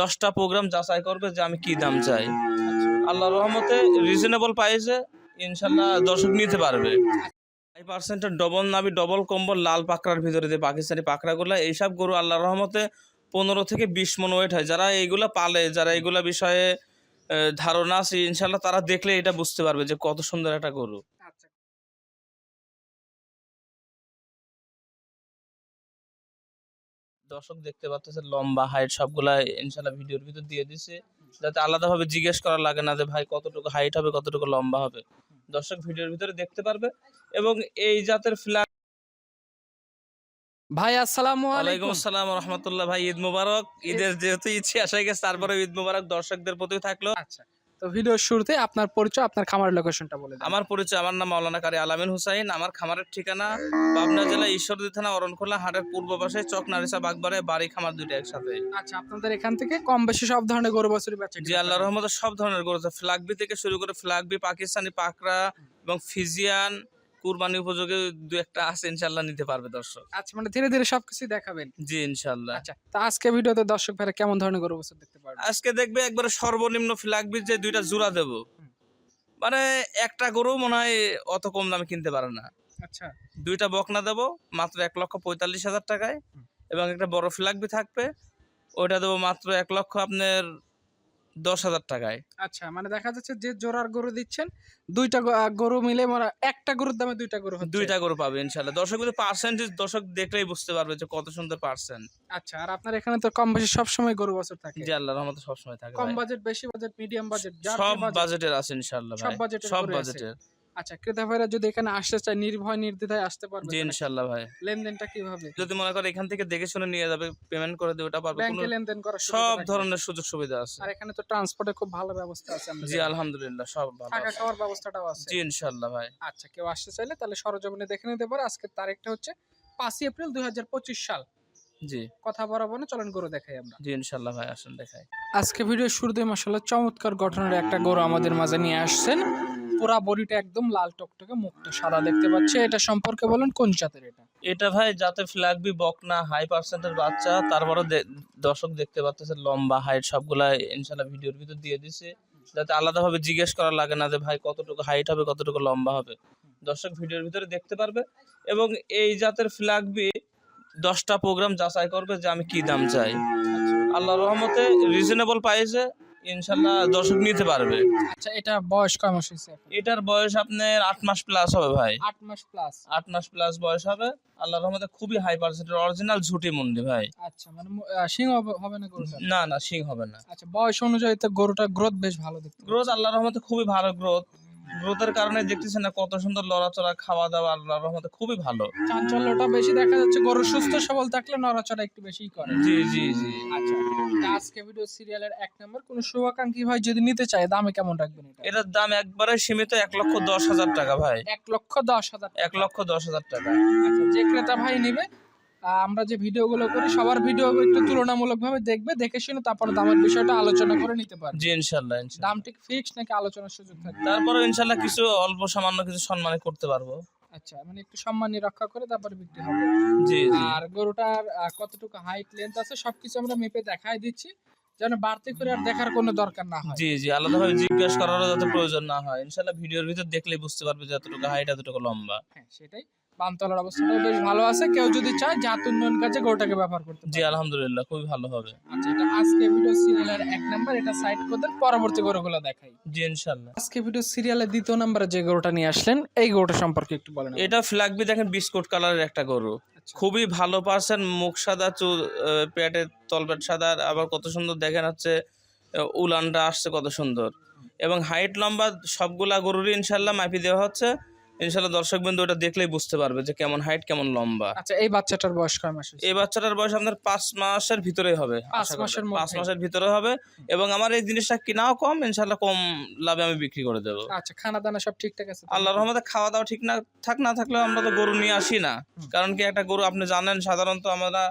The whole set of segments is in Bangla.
দশটা প্রোগ্রাম যাচাই করবে যে আমি কি দাম চাই। আল্লাহ রহমতে রিজনেবল প্রাইসে ইনশাল্লাহ দর্শক নিতে পারবে। ফাইভ পার্সেন্টের ডবল নাবি ডবল কম্বল লাল পাকড়ার ভিতরে যে পাকিস্তানি পাকড়াগুলো, এইসব গরু আল্লাহ রহমতে পনেরো থেকে বিশ মন ওয়েট হয়। যারা এইগুলা পালে, যারা এইগুলা বিষয়ে ধারণা আছে, ইনশাল্লাহ তারা দেখলে এটা বুঝতে পারবে যে কত সুন্দর একটা গরু। দর্শক দেখতে পাচ্ছে লম্বা হাইট সবগুলা ইনশাল্লাহ ভিডিওর ভিতর দিয়ে দিছে। যাতে আলাদাভাবে জিজ্ঞেস করা লাগে না যে ভাই কতটুকু হাইট হবে কতটুকু লম্বা হবে। দর্শক ভিডিওর ভিতরে দেখতে পারবে এবং এই জাতের ফ্ল্যাগ ভাই আসসালামু আলাইকুম। আসসালাম রহমতুল্লাহ ভাই ঈদ মুবারক। ঈদের যেহেতু ইচ্ছে আসে গেছে তারপরে ঈদ মুবারক দর্শকদের প্রতি থাকল। আচ্ছা। তো ভিডিওর শুরুতে আপনার পরিচয় আপনার খামারের লোকেশনটা বলে আমার পরিচয় আমার নাম মাওলানা কারি আলামিন হুসাইন। আমার খামারের ঠিকানা পাবনা জেলা ঈশ্বরদী থানা অরণখোলা হাটের পূর্ব পাশে চক নারিসা বাগবারে বাড়ি খামার দুইটা একসাথে। আচ্ছা আপনাদের এখান থেকে কম বেশি সব ধরনের গরু বাছুরি বাচ্চা জি আল্লাহ রহমতে সব ধরনের গরু আছে। ফ্লাগবি থেকে শুরু করে ফ্ল্যাগবি পাকিস্তানি পাকরা এবং ফিজিয়ান কুরবানি উপযোগে দু একটা আছে ইনশাল্লাহ নিতে পারবে দর্শক। আচ্ছা মানে ধীরে ধীরে সবকিছু দেখাবেন? জি ইনশাল্লাহ আচ্ছা তো আজকে ভিডিওতে দর্শক ভাইরা কেমন ধরনের গরু বাছুর দেখতে পারবে? আজকে দেখবে একবারে সর্বনিম্ন ফ্লাগবির যে দুইটা জোড়া দেব। মানে একটা গরু মনে হয় অত কম দামে কিনতে পারে না। আচ্ছা। দুইটা বকনা দেবো মাত্র এক লক্ষ পঁয়তাল্লিশ হাজার টাকায়। এবং একটা বড় ফ্লাগবি থাকবে ওইটা দেবো মাত্র এক লক্ষ আপনার দশ হাজার টাকায়। আচ্ছা মানে দেখা যাচ্ছে যে জোড়ার গরু দিচ্ছেন দুইটা গরু মিলে মানে একটা গরুর দামে দুইটা গরু দুইটা গরু পাবে ইনশাল্লাহ দর্শক পার্সেন্টেজ দর্শক দেখলেই বুঝতে পারবে যে কত সুন্দর পার্সেন্ট আচ্ছা আর আপনার এখানে তো কম বেশি সবসময় গরু বছর থাকে। জি আল্লাহর রহমতে সবসময় থাকে কম বাজেট বেশি বাজেট মিডিয়াম বাজেট সব বাজেটের আছে ইনশাল্লাহ সব বাজেটের সব বাজেটের আচ্ছা ক্রেতা ভাইরা যদি এখানে আসতে চায় নির্ভয় নির্দ্বিধায় আসতে পারবে জি? ইনশাল্লাহ ভাই। লেনদেনটা কীভাবে? যদি মনে করে এখান থেকে দেখে শুনে নিয়ে যাবে পেমেন্ট করে দিয়ে ওটা পারবে কোনো ব্যাংকে লেনদেন করার সব ধরনের সুযোগ সুবিধা আছে। আর এখানে তো ট্রান্সপোর্টে খুব ভালো ব্যবস্থা আছে জি। আলহামদুলিল্লাহ সব ভালো থাকা খাওয়ার ব্যবস্থাটাও আছে। জি ইনশাল্লাহ ভাই। আচ্ছা কেউ আসতে চাইলে তাহলে সরজমিনে দেখে নিতে পারে। আজকের তারিখটা হচ্ছে পাঁচই এপ্রিল দুই হাজার পঁচিশ সাল। জি। কথা বরাবর না, চলেন গরু দেখাই আমরা। জি ইনশাল্লাহ ভাই আসেন দেখাই। আজকে ভিডিও শুরুতে মাসাল্লাহ চমৎকার গঠনের একটা গরু আমাদের মাঝে নিয়ে আসছেন। পুরা বডিটা একদম লাল টকটকে মুক্ত সাদা দেখতে পাচ্ছে। এটা সম্পর্কে বলেন কোন জাতের এটা? এটা ভাই যাতে ফ্ল্যাগবি বকনা হাই পার্সেন্টের বাচ্চা তারপরে দর্শক দেখতে পাচ্ছে লম্বা হাইট সবগুলা ইনশাল্লাহ ভিডিওর ভিতর দিয়ে দিছে। যাতে আলাদাভাবে জিজ্ঞেস করা লাগে না যে ভাই কতটুকু হাইট হবে কতটুকু লম্বা হবে। দর্শক ভিডিওর ভিতরে দেখতে পারবে। এবং এই জাতের ফ্ল্যাগবি দশটা প্রোগ্রাম যাচাই করবে যে আমি কি দাম চাই। আল্লাহ রহমতে রিজনেবল প্রাইসে ইনশাল্লাহ দর্শক নিতে পারবে। আচ্ছা এটা বয়স কয় মাস হয়েছে এটার বয়স আপনার আট মাস প্লাস হবে ভাই। আট মাস প্লাস আট মাস প্লাস বয়স হবে। আল্লাহ রহমতে খুবই হাই পার্সেন্টের অরিজিনাল ঝুটি মুন্ডি ভাই। আচ্ছা মানে সিং হবে- হবে না গরুটা? না না সিং হবে না। আচ্ছা বয়স অনুযায়ী তো গরুটা গ্রোথ বেশ ভালো দেখতে গ্রোথ আল্লাহ রহমতে খুবই ভালো গ্রোথ গ্রোথের কারণে দেখতেছেন না কত সুন্দর লড়াচড়া খাওয়া দাওয়া আল্লাহ রহমতে খুবই ভালো। চাঞ্চল্যটা বেশি দেখা যাচ্ছে। গরু সুস্থ সবল থাকলে নড়াচড়া একটু বেশিই করে। জি জি জি। আচ্ছা তা আজকে ভিডিও সিরিয়ালের এক নম্বর কোন শুভাকাঙ্ক্ষী ভাই যদি নিতে চায় দামে কেমন রাখবেন এটা? এটার দাম একবারে সীমিত এক লক্ষ দশ হাজার টাকা ভাই। এক লক্ষ দশ হাজার এক লক্ষ দশ হাজার টাকা। আচ্ছা যে ক্রেতা ভাই নিবে আমরা যে ভিডিওগুলো করি সবার ভিডিও একটু তুলনামূলক ভাবে দেখবে দেখে শুনে তারপর দামের বিষয়টা আলোচনা করে নিতে পারবে। জি ইনশাল্লাহ ইনশাল্লাহ। দাম ঠিক ফিক্স নাকি আলোচনার সুযোগ থাকবে? তারপরে ইনশাল্লাহ কিছু অল্প সামান্য কিছু সম্মানে করতে পারব। আচ্ছা মানে একটু সম্মানী রক্ষা করে তারপরে বিক্রি হবে। জি জি। আর গরুটার কতটুকু হাইট লেন্থ আছে সবকিছু আমরা মেপে দেখাই দিচ্ছি যেন বাড়তি করে আর দেখার কোনো দরকার না হয়। জি জি আলাদাভাবে জিজ্ঞেস করারও যাতে প্রয়োজন না হয়। ইনশাল্লাহ ভিডিওর ভিতর দেখলেই বুঝতে পারবে যে এতটুকু হাইট এতটুকু লম্বা। হ্যাঁ সেটাই। বামতলার অবস্থাটাও বেশ ভালো আছে। কেউ যদি চায় জাত উন্নয়ন কাজে গরুটাকে ব্যবহার করতে জি আলহামদুলিল্লাহ খুবই ভালো হবে। আচ্ছা এটা আজকে ভিডিও সিরিয়ালের এক নাম্বার এটা সাইড করে দেন, পরবর্তী গরুগুলো দেখাই। জি ইনশাল্লাহ। আজকে ভিডিও সিরিয়ালের দ্বিতীয় নাম্বারে যে গরুটা নিয়ে আসলেন এই গরুটা সম্পর্কে একটু বলেন এটা ফ্ল্যাগবি দেখেন বিস্কুট কালারের একটা গরু। আচ্ছা। খুবই ভালো পার্সেন্ট মুখ সাদা চুল পেটের তলপেট সাদা আবার কত সুন্দর দেখেন হচ্ছে উলানটা আসছে কত সুন্দর। এবং হাইট লম্বা সবগুলা গরুরই ইনশাল্লাহ মাপি দেওয়া হচ্ছে। ইনশাল্লাহ দর্শক বিন্দু ওটা দেখলেই বুঝতে পারবে যে কেমন হাইট কেমন লম্বা। আচ্ছা এই বাচ্চাটার বয়স কয় মাস এই বাচ্চাটার বয়স আপনার পাঁচ মাসের ভিতরেই হবে পাঁচ মাসের পাঁচ। মাসের ভিতরে হবে এবং আমার এই জিনিসটা কিনাও কম ইনশাল্লাহ কম লাভে আমি বিক্রি করে দেবো। আচ্ছা খানা দানা সব ঠিকঠাক আছে? আল্লাহ রহমতে খাওয়া দাওয়া ঠিক না থাক না থাকলেও আমরা তো গরু নিয়ে আসি না। কারণ কি একটা গরু আপনি জানেন সাধারণত আমরা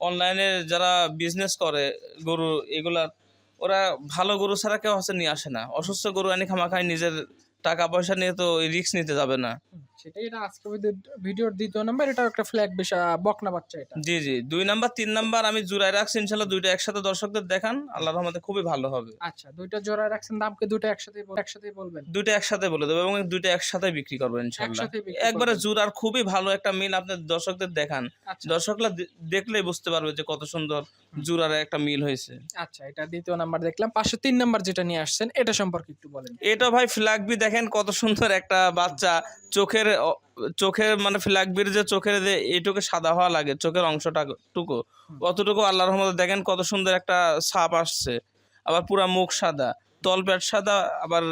অনলাইনে যারা বিজনেস করে গরু এগুলা ওরা ভালো গরু ছাড়া কেউ হচ্ছে নিয়ে আসে না। অসুস্থ গরু আনি খামাখাই নিজের টাকা পয়সা নিয়ে তো রিস্ক নিতে যাবে না। আচ্ছা এটা আজকে ভিডিওর দ্বিতীয় নাম্বার এটা একটা ফ্ল্যাগ বেশ বকনা বাচ্চা এটা। জি জি। দুই নাম্বার তিন নাম্বার আমি জুড়াই রাখছি ইনশাল্লাহ দুইটা একসাথে দর্শকদের দেখান আল্লাহ রহমতে খুবই ভালো হবে। আচ্ছা দুইটা জোড়া রাখছেন দামকে দুটো একসাথে একসাথেই বলবেন? দুইটা একসাথে বলে দেবো এবং দুইটা একসাথে বিক্রি করব ইনশাল্লাহ। একসাথে একবারে করবেন। জুরার খুবই ভালো একটা মিল আপনার দর্শকদের দেখান। আচ্ছা। দর্শকরা দেখলেই বুঝতে পারবে যে কত সুন্দর জুরার একটা মিল হয়েছে। আচ্ছা এটা দ্বিতীয় নাম্বার দেখলাম। পাশে তিন নাম্বার যেটা নিয়ে আসছেন এটা সম্পর্কে একটু বলেন। এটা ভাই ফ্ল্যাগবি দেখেন কত সুন্দর একটা বাচ্চা চোখের চোখের মানে ফ্ল্যাগবির যে চোখের যে এইটুকু সাদা হওয়া লাগে, চোখের অংশটা টুকু অতটুকু আল্লাহ রহমতে দেখেন কত সুন্দর একটা ছাপ আসছে। আবার পুরা মুখ সাদা, তলপেট সাদা, আবার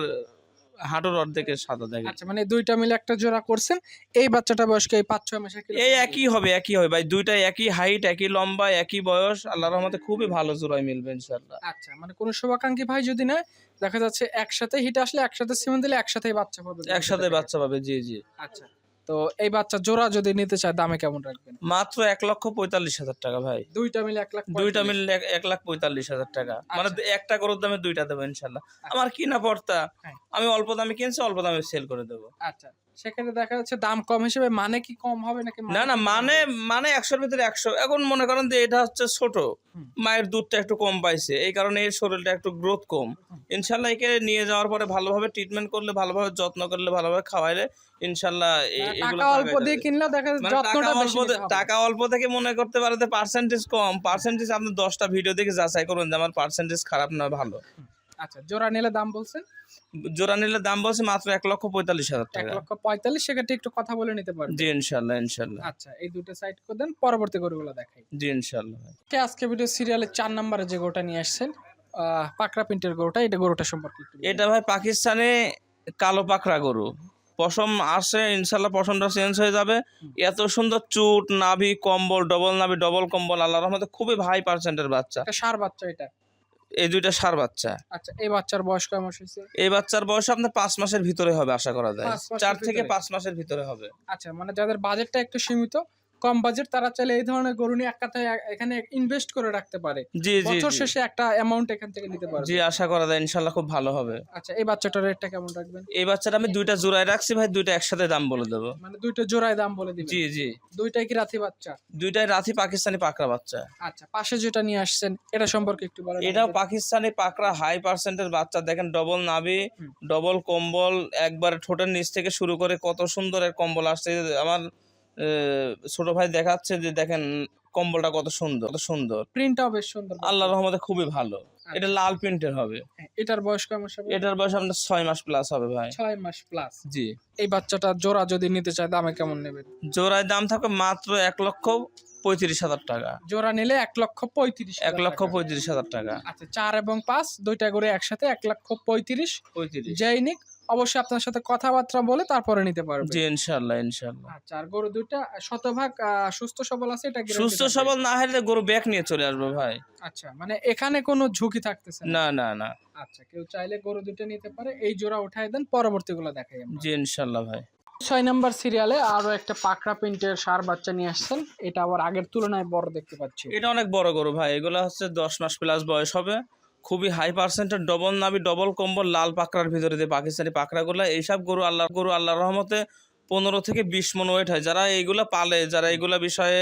হাঁটুর অর্ধেকে সাদা দেখেন আচ্ছা মানে দুইটা মিলে একটা জোড়া করছেন এই বাচ্চাটা বয়স্ক এই পাঁচ ছয় মাসের এই একই হবে একই হবে ভাই দুইটাই একই হাইট একই লম্বা একই বয়স আল্লাহর রহমতে খুবই ভালো জোড়ায় মিলবে ইনশাআল্লাহ। আচ্ছা মানে কোনো শুভাকাঙ্ক্ষী ভাই যদি না দেখা যাচ্ছে একসাথে হিট আসলে একসাথে সিমেন্ট দিলে একসাথেই বাচ্চা পাবে। একসাথে বাচ্চা পাবে জি জি। আচ্ছা তো এই বাচ্চা জোড়া যদি নিতে চায় দামে কেমন রাখবেন? মাত্র এক লক্ষ পঁয়তাল্লিশ হাজার টাকা ভাই। দুইটা মিলে এক লাখ দুইটা মিলে এক- লাখ পঁয়তাল্লিশ হাজার টাকা। মানে একটা গরুর দামে দুইটা দেবো ইনশাল্লাহ। আমার কিনা পড়তা হ্যাঁ। আমি অল্প দামে কিনছি অল্প দামে সেল করে দেবো। আচ্ছা। সেখানে দেখা যাচ্ছে দাম কম হিসেবে মানে কি কম হবে নাকি না না মানে মানে একশোর ভিতরে একশো। এখন মনে করেন যে এটা হচ্ছে ছোট। মায়ের দুধটা একটু কম পাইছে। এই কারণে এর শরীরটা একটু গ্রোথ কম। ইনশাল্লাহ একে নিয়ে যাওয়ার পরে ভালোভাবে ট্রিটমেন্ট করলে ভালোভাবে যত্ন করলে ভালোভাবে খাওয়াইলে ইনশাল্লাহ মানে টাকা অল্প দিয়ে যাবে। কিনলেও দেখা মানে টাকা যত্নটা অল্প বেশি। টাকা থেকে মনে করতে পারে যে পার্সেন্টেজ কম। পার্সেন্টেজ আপনি দশটা ভিডিও দেখে যাচাই করবেন যে আমার পার্সেন্টেজ খারাপ না ভালো। আচ্ছা জোড়া নিলে দাম বলছেন? জোড়া নিলে দাম বলছে মাত্র এক লক্ষ পঁয়তাল্লিশ হাজার এক লক্ষ পঁয়তাল্লিশ সেক্ষেত্রে একটু কথা বলে নিতে পারবেন। জি ইনশাল্লাহ ইনশাল্লাহ আচ্ছা এই দুটো সাইড করে দেন পরবর্তী গরুগুলো দেখাই। জি ইনশাল্লাহ আজকে ভিডিও সিরিয়ালের চার নম্বরে যে গরুটা নিয়ে আসছেন পাকড়া প্রিন্টের গরুটা এটা গরুটা সম্পর্কে এটা ভাই পাকিস্তানে কালো পাকড়া গরু। পশম আসে ইনশাল্লাহ পশমটা চেঞ্জ হয়ে যাবে। এত সুন্দর চুট নাভি কম্বল ডবল নাভি ডবল কম্বল আল্লাহর রহমতে খুবই হাই পার্সেন্টের বাচ্চা। সার বাচ্চা এটা। এই দুইটা সার বাচ্চা। আচ্ছা এই বাচ্চার বয়স কয় মাস হয়েছে? এই বাচ্চার বয়স আপনার পাঁচ মাসের ভিতরে হবে আশা করা যায়। চার থেকে পাঁচ মাসের ভিতরে হবে। আচ্ছা মানে যাদের বাজেটটা একটু সীমিত কম বাজেট তারা চাইলে এই ধরনের গরু নিয়ে এক কথায় এখানে ইনভেস্ট করে রাখতে পারে। জি জি বছর শেষে একটা অ্যামাউন্ট এখান থেকে নিতে পারবে। জি আশা করা যায় ইনশাল্লাহ খুব ভালো হবে। আচ্ছা এই বাচ্চাটার রেটটা কেমন রাখবেন? এই বাচ্চাটা আমি দুইটা জোড়ায় রাখছি ভাই দুইটা একসাথে দাম বলে দেবো। মানে দুইটা জোড়ায় দাম বলে দিবেন? জি জি। দুইটাই কি রাথি বাচ্চা? দুইটাই রাথি পাকিস্তানি পাকড়া বাচ্চা। আচ্ছা পাশে যেটা নিয়ে আসছেন এটা সম্পর্কে একটু বলেন এটাও পাকিস্তানি পাকড়া হাই পার্সেন্টের বাচ্চা। দেখেন ডবল নাভি ডবল কম্বল একবার ঠোঁটের নিচ থেকে শুরু করে কত সুন্দর এর কম্বল আসছে। আমার ছোট ভাই দেখাচ্ছে যে দেখেন কম্বলটা কত সুন্দর কত সুন্দর। প্রিন্টটাও বেশ সুন্দর। আল্লাহ রহমতে খুবই ভালো। এটা লাল প্রিন্টের হবে। হ্যাঁ, এটার বয়স কয় মাস হবে? এটার বয়স আপনার ছয় মাস প্লাস হবে ভাই। ছয় মাস প্লাস জি। এই বাচ্চাটা জোড়া যদি নিতে চায় দামে কেমন নেবেন জোড়ায় দাম থাকবে মাত্র এক লক্ষ পঁয়ত্রিশ হাজার টাকা। জোড়া নিলে এক লক্ষ পঁয়ত্রিশ এক লক্ষ পঁয়ত্রিশ হাজার টাকা। আচ্ছা চার এবং পাঁচ দুইটা করে একসাথে এক লক্ষ পঁয়ত্রিশ। পঁয়ত্রিশ। যেই নিক অবশ্যই আপনার সাথে কথাবার্তা বলে তারপরে নিতে পারবে। জি ইনশাল্লাহ ইনশাল্লাহ আচ্ছা আর গরু দুইটা শতভাগ সুস্থ সবল আছে এটা সুস্থ সবল না হলে গরু ব্যাক নিয়ে চলে আসবে ভাই। আচ্ছা মানে এখানে কোনো ঝুঁকি থাকতেছে না? না না আচ্ছা কেউ চাইলে গরু দুটো নিতে পারে এই জোড়া উঠাই দেন পরবর্তীগুলো দেখাই আমরা। জি ইনশাল্লাহ ভাই। ছয় নাম্বার সিরিয়ালে আরও একটা পাকড়া প্রিন্টের সার বাচ্চা নিয়ে আসছেন এটা আবার আগের তুলনায় বড় দেখতে পাচ্ছি। এটা অনেক বড় গরু ভাই এগুলো হচ্ছে দশ মাস প্লাস বয়স হবে। খুবই হাই পার্সেন্টের ডবল নাবি ডবল কম্বল লাল পাকড়ার ভিতরে যে পাকিস্তানি পাকড়াগুলো এইসব গরু আল্লাহ গরু আল্লাহর রহমতে পনেরো থেকে বিশ মন ওয়েট হয়। যারা এইগুলা পালে যারা এইগুলা বিষয়ে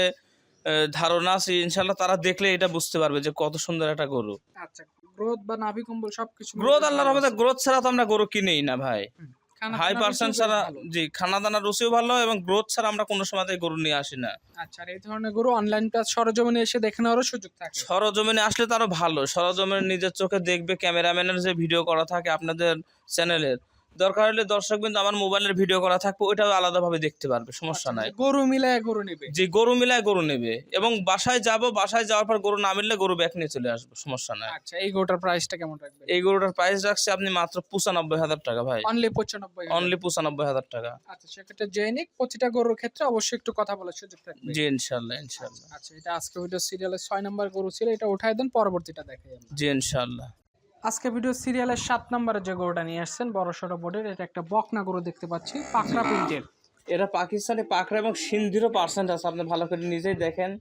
ধারণা আছে ইনশাল্লাহ তারা দেখলে এটা বুঝতে পারবে যে কত সুন্দর একটা গরু। আচ্ছা গ্রোথ বা নাভি কম্বল সবকিছু গ্রোথ আল্লাহর রহমতে গ্রোথ ছাড়া তো আমরা গরু কিনেই না ভাই। হাই পার্সেন্ট ছাড়া জি খানা দানা রুচিও ভালো এবং গ্রোথ ছাড়া আমরা কোনো গরু নিয়ে আসি না। আচ্ছা এই ধরনের গরু অনলাইন প্লাস সরজমিনে এসে দেখে নেওয়ারও সুযোগ থাকে। সরজমিনে আসলে তো আরও ভালো। সরজমিনে নিজের চোখে দেখবে ক্যামেরাম্যানের যে ভিডিও করা থাকে আপনাদের চ্যানেলের দরকার হলে দর্শক বিন্দু আমার মোবাইলের ভিডিও করা থাকবে ওইটাও আলাদাভাবে দেখতে পারবে সমস্যা নাই। আচ্ছা, গরু মিলায় গরু নেবে? যে গরু মিলায় গরু নেবে এবং বাসায় যাব বাসায় যাওয়ার পর গরু না মিললে গরু ব্যাক নিয়ে চলে আসবে সমস্যা নাই। আচ্ছা এই গরুটার প্রাইসটা কেমন রাখবেন? এই গরুটার প্রাইস রাখছে আপনি মাত্র পঁচানব্বই হাজার টাকা ভাই। অনলি পঁচানব্বই অনলি পঁচানব্বই হাজার টাকা। আচ্ছা সেক্ষেত্রে জেনিক প্রতিটা গরুর ক্ষেত্রে অবশ্যই একটু কথা বলার সুযোগ থাকবে। জি ইনশাল্লাহ ইনশাল্লাহ আচ্ছা এটা আজকে ভিডিও সিরিয়ালের ছয় নম্বর গরু ছিল এটা উঠাই দেন পরবর্তীটা দেখাই জি ইনশাল্লাহ আজকে ভিডিও সিরিয়ালের সাত নম্বরে যে গরুটা নিয়ে আসছেন বড় সড়ো বোর্ডের এটা একটা বকনা গরু দেখতে পাচ্ছি পাকড়া প্রিন্টের এটা পাকিস্তানি পাকড়া এবং সিন্ধিরও পার্সেন্ট আছে আপনি ভালো করে নিজেই দেখেন।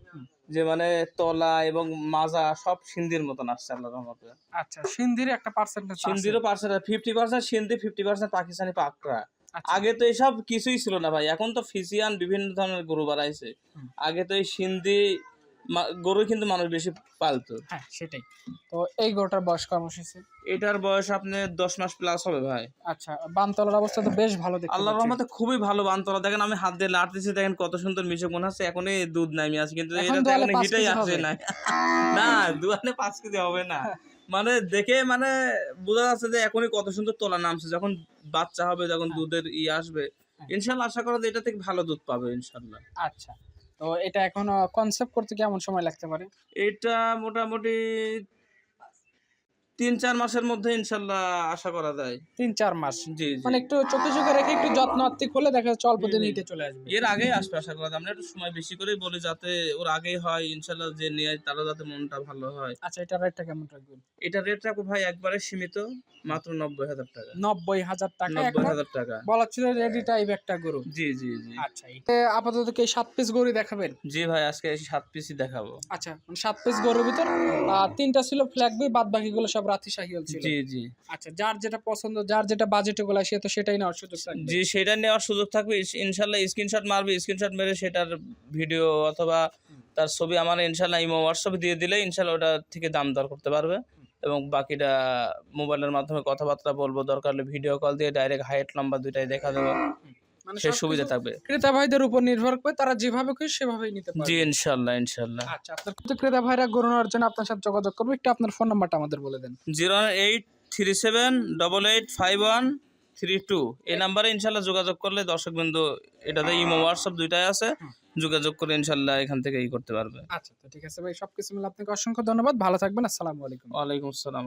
যে মানে তলা এবং মাজা সব সিন্ধির মতন আসছে আল্লাহ রহমতে। আচ্ছা সিন্ধির একটা percentage সিন্ধিরও percent fifty percent Sindhi fifty percent Pakistani পাকড়া। আচ্ছা। আগে তো এসব কিছুই ছিল না ভাই এখন তো ফিজিয়ান বিভিন্ন ধরনের গরু বাড়াইছে। আগে তো এই সিন্ধি গরু কিন্তু মানুষ বেশি পালতো। হ্যাঁ সেটাই। তো এই গরুটার বয়স কম এসেছে এটার বয়স আপনার দশ মাস প্লাস হবে ভাই। আচ্ছা বানতলার অবস্থা তো বেশ ভালো দেখতে আল্লাহর। রহমতে খুবই ভালো বান্তরা দেখেন আমি হাত দিয়ে লাড়তেছি দেখেন কত সুন্দর মিশে মনে হচ্ছে এখনই দুধ নামি আছে কিন্তু এটা তো এখন পাঁচ হিটাই কেজি আসে হবে। না না দুয়ানে পাঁচ কেজি হবে না। মানে দেখে মানে বোঝা যাচ্ছে যে এখনই কত সুন্দর তোলা নামছে। যখন বাচ্চা হবে যখন হ্যাঁ। দুধের ই আসবে ইনশাল্লাহ আশা করা যায় এটা থেকে ভালো দুধ পাবে ইনশাল্লাহ। আচ্ছা। তো এটা এখন কনসেপ্ট করতে কেমন সময় লাগতে পারে? এটা মোটামুটি তিন চার মাসের মধ্যে ইনশাল্লাহ আশা করা যায়। তিন চার মাস। জি মানে একটু চোখে চোখে রেখে একটু যত্ন আত্মিক হলে দেখা যাচ্ছে অল্প দিন চলে আসবে। এর আগেই আসবে আশা করা যায়। আমরা একটু সময় বেশি করেই বলি যাতে ওর আগেই হয় ইনশাল্লাহ যে নিয়ে তারা যাতে মনটা ভালো হয়। আচ্ছা এটা রেটটা কেমন রাখবেন? এটা রেট রাখব ভাই একবারে সীমিত মাত্র নব্বই হাজার টাকা। নব্বই হাজার টাকা। নব্বই হাজার টাকা। বলা ছিল রেডি টাইপ একটা গরু। জি জি জি। আচ্ছা আপাতত কি সাত পিস গরু দেখাবেন? জি ভাই আজকে সাত পিসই দেখাবো। আচ্ছা সাত পিস গরুর ভিতর তিনটা ছিল ফ্ল্যাগবি বাদ বাকিগুলো সব রাতি শাহিয়াল ছিল। জি জি। আচ্ছা যার যেটা পছন্দ যার যেটা বাজেটে গুলা সে তো সেটাই নেওয়ার সুযোগ থাকবে। জি সেটা নেওয়ার সুযোগ থাকবে। ইনশাল্লাহ স্ক্রিনশট মারবে স্ক্রিনশট মেরে সেটার ভিডিও অথবা তার ছবি আমার ইনশাল্লাহ ইমো হোয়াটসঅ্যাপে দিয়ে দিলে ইনশাল্লাহ ওটা থেকে দাম দর করতে পারবে। এবং বাকিটা মোবাইলের মাধ্যমে কথাবার্তা বলব দরকার হলে ভিডিও কল দিয়ে ডাইরেক্ট হাইট লম্বা দুইটাই দেখা দেবো। সেই সুবিধা থাকবে। ক্রেতা ভাইদের উপর নির্ভর করে তারা যেভাবে খুশি সেভাবেই নিতে পারবে। জি ইনশাল্লাহ ইনশাল্লাহ আচ্ছা আপনার কিন্তু ক্রেতা ভাইরা গরু নেওয়ার জন্য আপনার সাথে যোগাযোগ করবে। একটু আপনার ফোন নাম্বারটা আমাদের বলে দেন। Zero eight three seven double eight five one three two. এই নাম্বারে ইনশাল্লাহ যোগাযোগ করলে দর্শক বিন্দু এটাতে ইমো হোয়াটসঅ্যাপ দুইটাই আছে। যোগাযোগ করে ইনশাল্লাহ এখান থেকে ই করতে পারবে। আচ্ছা তো ঠিক আছে ভাই সবকিছু মিলে আপনাকে অসংখ্য ধন্যবাদ। ভালো থাকবেন আসসালামু আলাইকুম। ওয়ালাইকুম আসসালাম